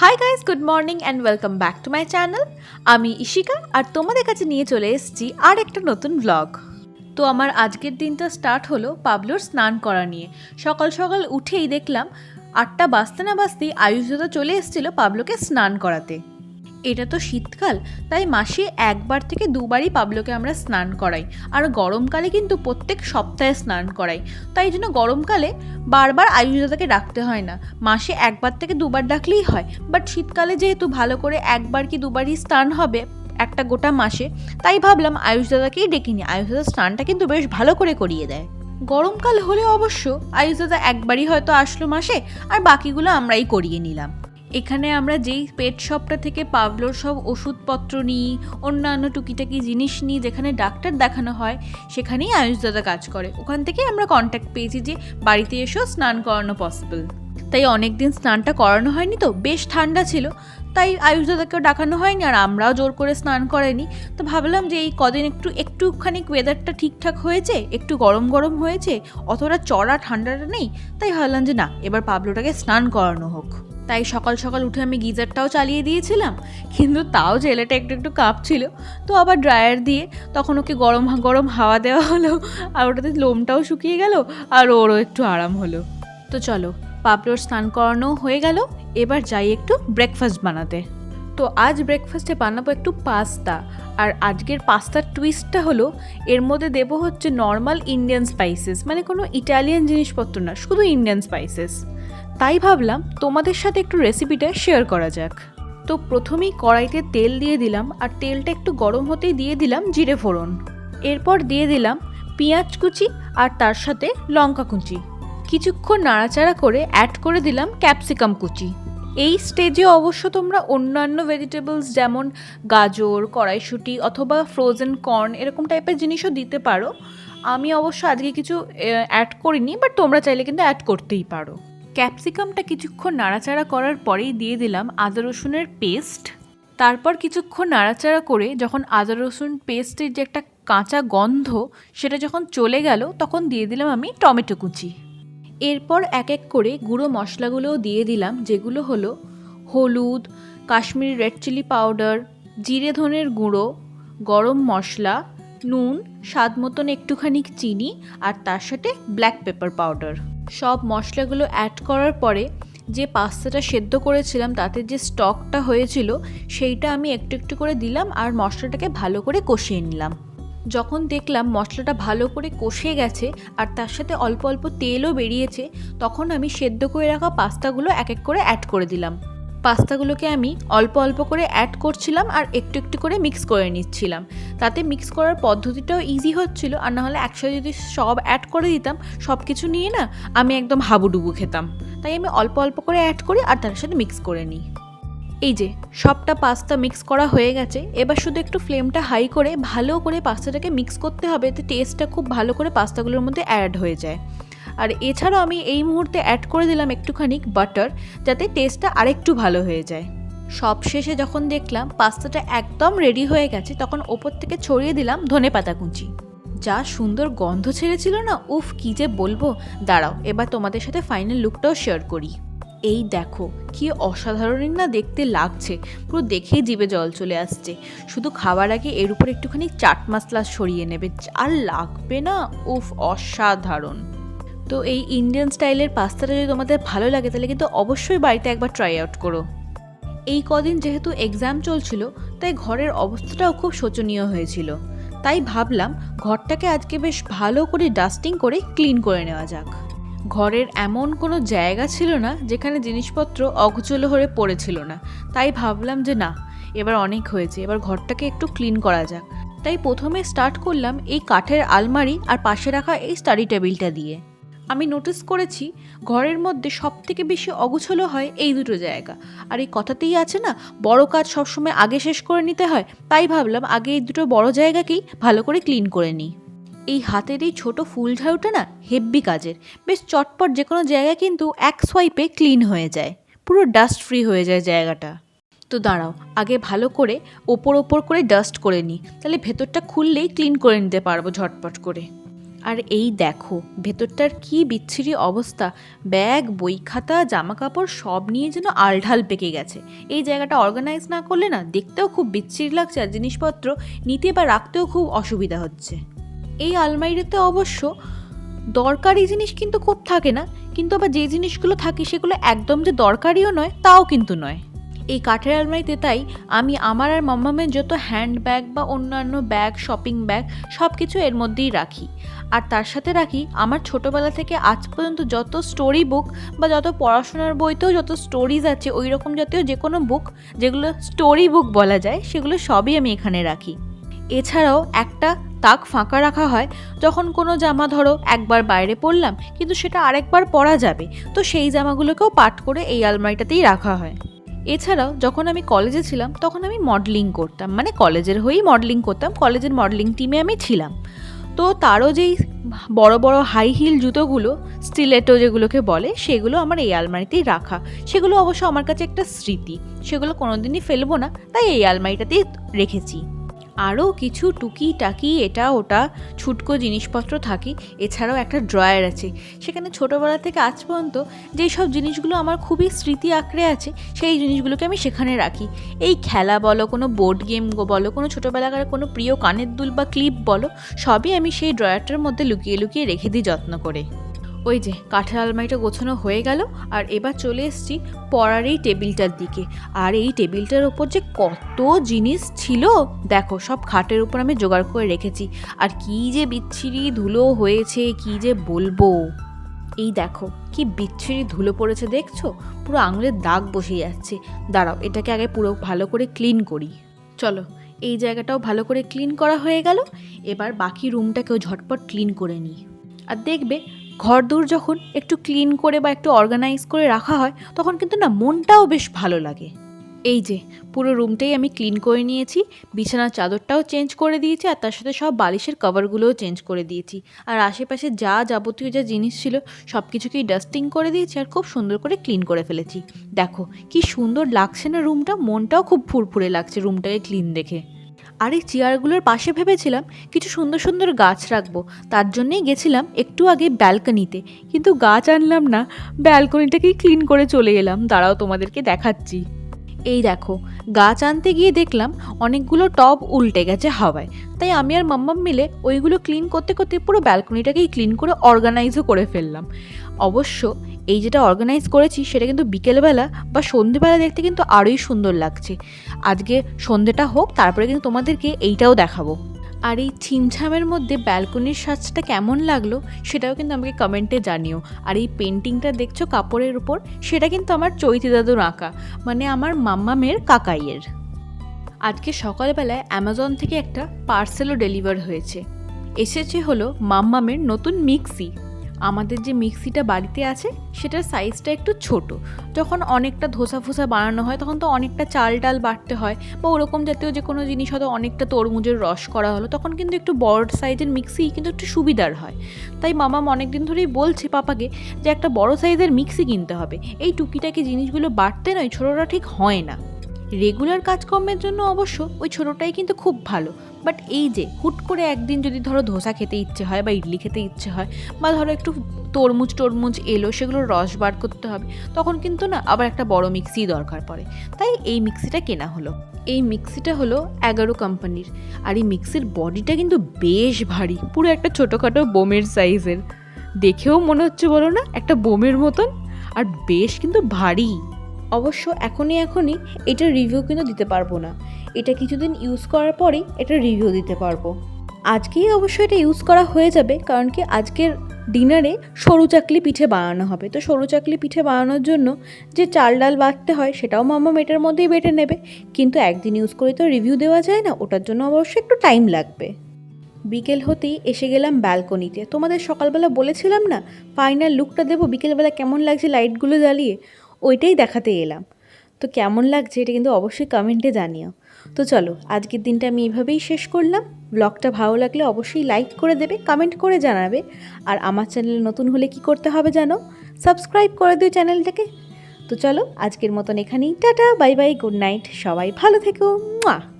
Hi guys good morning and welcome back to my channel আমি ইশিকা আর তোমাদের কাছে নিয়ে চলে এসেছি আর একটা নতুন ব্লগ তো আমার আজকের দিনটা স্টার্ট হলো পাবলোর স্নান করা নিয়ে। সকাল সকাল উঠেই দেখলাম আটটা বাজতে না বাজতেই আয়ুষদা চলে এসেছিল পাবলোকে স্নান করাতে। এটা তো শীতকাল, তাই মাসে একবার থেকে দুবারই পাবলোকে আমরা স্নান করাই। আর গরমকালে কিন্তু প্রত্যেক সপ্তাহে স্নান করাই। তাই জন্য গরমকালে বারবার আয়ুষদাদাকে ডাকতে হয় না। মাসে একবার থেকে দুবার ডাকলেই হয়। বাট শীতকালে যেহেতু ভালো করে একবার কি দুবারই স্নান হবে একটা গোটা মাসে, তাই ভাবলাম আয়ুষ দাদাকেই ডেকে নিই। আয়ুষ দাদার স্নানটা কিন্তু বেশ ভালো করে করিয়ে দেয়। গরমকাল হলে অবশ্য আয়ুষ দাদা একবারই হয়তো আসলো মাসে, আর বাকিগুলো আমরাই করিয়ে নিলাম। এখানে আমরা যেই পেট শপটা থেকে পাবলোর সব ওষুধপত্র নিই, অন্যান্য টুকিটাকি জিনিস নিই, যেখানে ডাক্তার দেখানো হয়, সেখানেই আয়ুষ দাদা কাজ করে। ওখান থেকেই আমরা কন্ট্যাক্ট পেয়েছি যে বাড়িতে এসেও স্নান করানো পসিবল তাই অনেক দিন স্নানটা করানো হয়নি তো, বেশ ঠান্ডা ছিল। তাই আয়ুষ দাদাকেও ডাকানো হয়নি আর আমরাও জোর করে স্নান করাইনি। তো ভাবলাম যে এই কদিন একটু, একটুখানি ওয়েদারটা ঠিকঠাক হয়েছে, একটু গরম গরম হয়েছে, অতটা চড়া ঠান্ডাটা নেই, তাই ভাবলাম যে না, এবার পাবলোটাকে স্নান করানো হোক। তাই সকাল সকাল উঠে আমি গিজারটাও চালিয়ে দিয়েছিলাম, কিন্তু তাও জেলেটা একটু একটু কাঁপছিল। তো আবার ড্রায়ার দিয়ে তখন ওকে গরম গরম হাওয়া দেওয়া হলো, আর ওটাতে লোমটাও শুকিয়ে গেল, আর ওরও একটু আরাম হলো। তো চলো, পাবলোর স্নান করানো হয়ে গেল, এবার যাই একটু ব্রেকফাস্ট বানাতে। তো আজ ব্রেকফাস্টে বানাবো একটু পাস্তা, আর আজকের পাস্তার টুইস্টটা হলো, এর মধ্যে দেবো হচ্ছে নর্মাল ইন্ডিয়ান স্পাইসেস মানে কোনো ইটালিয়ান জিনিসপত্র না, শুধু ইন্ডিয়ান স্পাইসেস তাই ভাবলাম তোমাদের সাথে একটু রেসিপিটা শেয়ার করা যাক। তো প্রথমেই কড়াইতে তেল দিয়ে দিলাম আর তেলটা একটু গরম হতেই দিয়ে দিলাম জিরে ফোড়ন। এরপর দিয়ে দিলাম পেঁয়াজ কুচি আর তার সাথে লঙ্কা কুচি। কিছুক্ষণ নাড়াচাড়া করে অ্যাড করে দিলাম ক্যাপসিকাম কুচি। এই স্টেজে অবশ্য তোমরা অন্যান্য ভেজিটেবলস যেমন গাজর, কড়াইশুঁটি অথবা ফ্রোজেন কর্ন এরকম টাইপের জিনিসও দিতে পারো। আমি অবশ্য আজকে কিছু অ্যাড করিনি বাট তোমরা চাইলে কিন্তু অ্যাড করতেই পারো। ক্যাপসিকামটা কিছুক্ষণ নাড়াচাড়া করার পরেই দিয়ে দিলাম আদা রসুনের পেস্ট। তারপর কিছুক্ষণ নাড়াচাড়া করে যখন আদা রসুন পেস্টের যে একটা কাঁচা গন্ধ সেটা যখন চলে গেল, তখন দিয়ে দিলাম আমি টমেটো কুচি। এরপর এক এক করে গুঁড়ো মশলাগুলোও দিয়ে দিলাম, যেগুলো হলো হলুদ, কাশ্মীরি রেড চিলি পাউডার, জিরে ধনের গুঁড়ো, গরম মশলা, নুন, স্বাদ মতন একটুখানি চিনি আর তার সাথে ব্ল্যাক পেপার পাউডার। সব মশলাগুলো অ্যাড করার পরে যে পাস্তাটা সেদ্ধ করেছিলাম, তাতে যে স্টকটা হয়েছিল, সেইটা আমি একটু একটু করে দিলাম আর মশলাটাকে ভালো করে কষিয়ে নিলাম। যখন দেখলাম মশলাটা ভালো করে কষে গেছে আর তার সাথে অল্প অল্প তেলও বেরিয়েছে, তখন আমি সেদ্ধ করে রাখা পাস্তাগুলো এক এক করে অ্যাড করে দিলাম। পাস্তাগুলোকে আমি অল্প অল্প করে অ্যাড করছিলাম আর একটু একটু করে মিক্স করে নিচ্ছিলাম। তাতে মিক্স করার পদ্ধতিটাও ইজি হচ্ছিল, আর নাহলে একসাথে যদি সব অ্যাড করে দিতাম সব কিছু নিয়ে না আমি একদম হাবুডুবু খেতাম। তাই আমি অল্প অল্প করে অ্যাড করি আর তার সাথে মিক্স করে নিই। এই যে, সবটা পাস্তা মিক্স করা হয়ে গেছে, এবার শুধু একটু ফ্লেমটা হাই করে ভালো করে পাস্তাটাকে মিক্স করতে হবে, এতে টেস্টটা খুব ভালো করে পাস্তাগুলোর মধ্যে অ্যাড হয়ে যায়। আর এছাড়াও আমি এই মুহূর্তে অ্যাড করে দিলাম একটুখানি বাটার যাতে টেস্টটা আরেকটু ভালো হয়ে যায়। সব শেষে যখন দেখলাম পাস্তাটা একদম রেডি হয়ে গেছে, তখন ওপর থেকে ছড়িয়ে দিলাম ধনে পাতা কুচি। যা সুন্দর গন্ধ ছেড়েছিল না? উফ, কি যে বলব। দাঁড়াও, এবার তোমাদের সাথে ফাইনাল লুকটাও শেয়ার করি। এই দেখো, কি অসাধারণই না দেখতে লাগছে। পুরো দেখেই জিভে জল চলে আসছে। শুধু খাবার আগে এর উপর একটুখানি চাট মশলা সরিয়ে নেবে। আর লাগবে না? উফ, অসাধারণ। তো এই ইন্ডিয়ান স্টাইলের পাস্তাটা যদি তোমাদের ভালো লাগে, তাহলে কিন্তু অবশ্যই বাড়িতে একবার ট্রাই আউট করো। এই কদিন যেহেতু এক্সাম চলছিল, তাই ঘরের অবস্থাটাও খুব শোচনীয় হয়েছিল। তাই ভাবলাম ঘরটাকে আজকে বেশ ভালো করে ডাস্টিং করে ক্লিন করে নেওয়া যাক। ঘরের এমন কোনো জায়গা ছিল না, যেখানে জিনিসপত্র অগোছলো হয়ে পড়েছিল না। তাই ভাবলাম যে না, এবার অনেক হয়েছে, এবার ঘরটাকে একটু ক্লিন করা যাক। তাই প্রথমে স্টার্ট করলাম এই কাঠের আলমারি আর পাশে রাখা এই স্টাডি টেবিলটা দিয়ে। আমি নোটিস করেছি ঘরের মধ্যে সব থেকে বেশি অগুছলো হয় এই দুটো জায়গা। আর এই কথাতেই আছে না, বড় কাজ সবসময় আগে শেষ করে নিতে হয়, তাই ভাবলাম আগে এই দুটো বড় জায়গাকেই ভালো করে ক্লিন করে নিই। এই হাতের এই ছোট ফুল ঝাড়ুটা না হেব্বি কাজের, বেশ চটপট যে কোনো জায়গা কিন্তু এক সোয়াইপে ক্লিন হয়ে যায়, পুরো ডাস্ট ফ্রি হয়ে যায় জায়গাটা। তো দাঁড়াও, আগে ভালো করে ওপর ওপর করে ডাস্ট করে নিই, তাহলে ভেতরটা খুললেই ক্লিন করে নিতে পারব ঝটপট করে। আর এই দেখো, ভেতরটার কি বিচ্ছিরি অবস্থা। ব্যাগ বই খাতা জামা কাপড় সব নিয়ে যেন আলঢাল পেকে গেছে। এই জায়গাটা অর্গানাইজ না করলে না দেখতেও খুব বিচ্ছিরি লাগছে আর জিনিসপত্র নিতে বা রাখতেও খুব অসুবিধা হচ্ছে। এই আলমারিতে অবশ্য দরকারি জিনিস কিন্তু খুব থাকে না, কিন্তু আবার যে জিনিসগুলো থাকে সেগুলো একদম যে দরকারিও নয়, তাও কিন্তু নয়। এই কাঠের আলমারিতে তাই আমি আমার আর মাম্মামের যত হ্যান্ড ব্যাগ বা অন্যান্য ব্যাগ, শপিং ব্যাগ সব কিছু এর মধ্যেই রাখি। আর তার সাথে রাখি আমার ছোটোবেলা থেকে আজ পর্যন্ত যত স্টোরি বুক বা যত পড়াশোনার বইতেও যত স্টোরিজ আছে ওই রকম জাতীয় যে কোনো বুক যেগুলো স্টোরি বুক বলা যায়, সেগুলো সবই আমি এখানে রাখি। এছাড়াও একটা তাক ফাঁকা রাখা হয়, যখন কোনো জামা ধরো একবার বাইরে পরলাম, কিন্তু সেটা আরেকবার পরা যাবে, তো সেই জামাগুলোকেও পাট করে এই আলমারিটাতেই রাখা হয়। এছাড়াও যখন আমি কলেজে ছিলাম, তখন আমি মডেলিং করতাম। মানে কলেজের হয়েই মডেলিং করতাম। কলেজের মডেলিং টিমে আমি ছিলাম। তো তারও যেই বড় বড় হাই হিল জুতোগুলো স্টিলেটো যেগুলোকে বলে, সেগুলো আমার এই আলমারিতেই রাখা। সেগুলো অবশ্য আমার কাছে একটা স্মৃতি। সেগুলো কোনোদিনই ফেলব না। তাই এই আলমারিটাতেই রেখেছি। আরও কিছু টুকি টাকি এটা ওটা ছুটকো জিনিসপত্র থাকে। এছাড়াও একটা ড্রয়ার আছে। সেখানে ছোটোবেলা থেকে আজ পর্যন্ত যেই সব জিনিসগুলো আমার খুবই স্মৃতি আঁকড়ে আছে, সেই জিনিসগুলোকে আমি সেখানে রাখি। এই খেলা বলো, কোনো বোর্ড গেম বলো, কোনো ছোটোবেলাকার কোনো প্রিয় কানের দুল বা ক্লিপ বলো, সবই আমি সেই ড্রয়ারটার মধ্যে লুকিয়ে লুকিয়ে রেখে দিই যত্ন করে। ওই যে কাঠের আলমারিটা গোছানো হয়ে গেল, আর এবার চলে এসছি পড়ার এই টেবিলটার দিকে। আর এই টেবিলটার ওপর যে কত জিনিস ছিল, দেখো, সব খাটের উপর আমি জোগাড় করে রেখেছি। আর কি যে বিচ্ছিরি ধুলো হয়েছে, কি যে বলব। এই দেখো, কি বিচ্ছিরি ধুলো পড়েছে, দেখছ? পুরো আঙুলের দাগ বসে যাচ্ছে। দাঁড়াও, এটাকে আগে পুরো ভালো করে ক্লিন করি। চলো, এই জায়গাটাও ভালো করে ক্লিন করা হয়ে গেল। এবার বাকি রুমটাকেও ঝটপট ক্লিন করে নিই। আর দেখবে ঘর দূর যখন একটু ক্লিন করে বা একটু অর্গানাইজ করে রাখা হয়, তখন কিন্তু না মনটাও বেশ ভালো লাগে। এই যে, পুরো রুমটাই আমি ক্লিন করে নিয়েছি, বিছানার চাদরটাও চেঞ্জ করে দিয়েছি, আর তার সাথে সব বালিশের কভারগুলোও চেঞ্জ করে দিয়েছি। আর আশেপাশে যা যাবতীয় যা জিনিস ছিল সব কিছুকেই ডাস্টিং করে দিয়েছি আর খুব সুন্দর করে ক্লিন করে ফেলেছি। দেখো, কি সুন্দর লাগছে না রুমটা মনটাও খুব ফুরফুরে লাগছে রুমটাকে ক্লিন দেখে। আর এই চেয়ারগুলোর পাশে ভেবেছিলাম কিছু সুন্দর সুন্দর গাছ রাখব। তার জন্যেই গেছিলাম একটু আগে ব্যালকনিতে। কিন্তু গাছ আনলাম না, ব্যালকনিটাকেই ক্লিন করে চলে এলাম। দাঁড়াও তোমাদেরকে দেখাচ্ছি। এই দেখো, গাছ আনতে গিয়ে দেখলাম অনেকগুলো টব উল্টে গেছে হাওয়ায়। তাই আমি আর মাম্মাম মিলে ওইগুলো ক্লিন করতে করতে পুরো ব্যালকনিটাকেই ক্লিন করে অর্গানাইজও করে ফেললাম। অবশ্য এই যেটা অর্গানাইজ করেছি সেটা কিন্তু বিকেলবেলা বা সন্ধেবেলা দেখতে কিন্তু আরোই সুন্দর লাগছে। আজকে সন্ধেটা হোক, তারপরে কিন্তু তোমাদেরকে এইটাও দেখাবো। আর এই ছিমছামের মধ্যে ব্যালকনির সাজটা কেমন লাগল সেটাও কিন্তু আমাকে কমেন্টে জানিও। আর এই পেন্টিংটা দেখছ কাপড়ের উপর? সেটা কিন্তু আমার চৈতি দাদুর আঁকা মানে আমার মাম্মা মাম্মামের কাকাইয়ের। আজকে সকালবেলায় অ্যামাজন থেকে একটা পার্সেলও ডেলিভার হয়েছে। এসেছে হলো মাম্মামের নতুন মিক্সি। আমাদের যে মিক্সিটা বাড়িতে আছে, সেটার সাইজটা একটু ছোট। যখন অনেকটা ধোসা ফোসা বানানো হয়, তখন তো অনেকটা চাল ডাল বাটতে হয় বা ওরকম জাতীয় যে কোনো জিনিস হয়তো অনেকটা তরমুজের রস করা হলো, তখন কিন্তু একটু বড় সাইজের মিক্সি কিন্তু একটু সুবিধার হয়। তাই মামাম অনেক দিন ধরেই বলছে পাপাকে যে একটা বড় সাইজের মিক্সি কিনতে হবে। এই টুকিটাকি জিনিসগুলো বাড়তে নয় ছোটোটা ঠিক হয় না। রেগুলার কাজকর্মের জন্য অবশ্য ওই ছোটোটাই কিন্তু খুব ভালো। বাট এই যে, হুট করে একদিন যদি ধরো ধোসা খেতে ইচ্ছে হয় বা ইডলি খেতে ইচ্ছে হয় বা ধরো একটু তরমুজ টরমুজ এলো সেগুলোর রস বার করতে হবে, তখন কিন্তু না আবার একটা বড় মিক্সি দরকার পড়ে। তাই এই মিক্সিটা কেনা হলো। এই মিক্সিটা হলো এগারো কোম্পানির আর এই মিক্সির বডিটা কিন্তু বেশ ভারী, পুরো একটা ছোটোখাটো বোমের সাইজের দেখেও মনে হচ্ছে বলো না, একটা বোমের মতন, আর বেশ কিন্তু ভারী। অবশ্য এখনই এখনই এটার রিভিউ কিন্তু দিতে পারব না। এটা কিছুদিন ইউজ করার পরেই এটা রিভিউ দিতে পারব। আজকেই অবশ্য এটা ইউজ করা হয়ে যাবে, কারণ কি আজকের ডিনারে সরু চাকলি পিঠে বানানো হবে। তো সরু চাকলি পিঠে বানানোর জন্য যে চাল ডাল বাটতে হয় সেটাও মাম্মা এটার মধ্যেই বেটে নেবে। কিন্তু একদিন ইউজ করে তো রিভিউ দেওয়া যায় না, ওটার জন্য অবশ্যই একটু টাইম লাগবে। বিকেল হতেই এসে গেলাম ব্যালকনিতে তোমাদের সকালবেলা বলেছিলাম না ফাইনাল লুকটা দেবো। বিকেলবেলা কেমন লাগছে লাইটগুলো জ্বালিয়ে? ওইটাই দেখাতে এলাম। তো কেমন লাগছে এটা কিন্তু অবশ্যই কমেন্টে জানিও। তো চলো, আজকের দিনটা আমি এইভাবেই শেষ করলাম। ব্লগটা ভালো লাগলে অবশ্যই লাইক করে দেবে কমেন্ট করে জানাবে। আর আমার চ্যানেলে নতুন হলে কি করতে হবে জানো? সাবস্ক্রাইব করে দিও চ্যানেলটাকে তো চলো, আজকের মতন এখানেই, tata bye bye good night সবাই ভালো থেকো, মুয়া।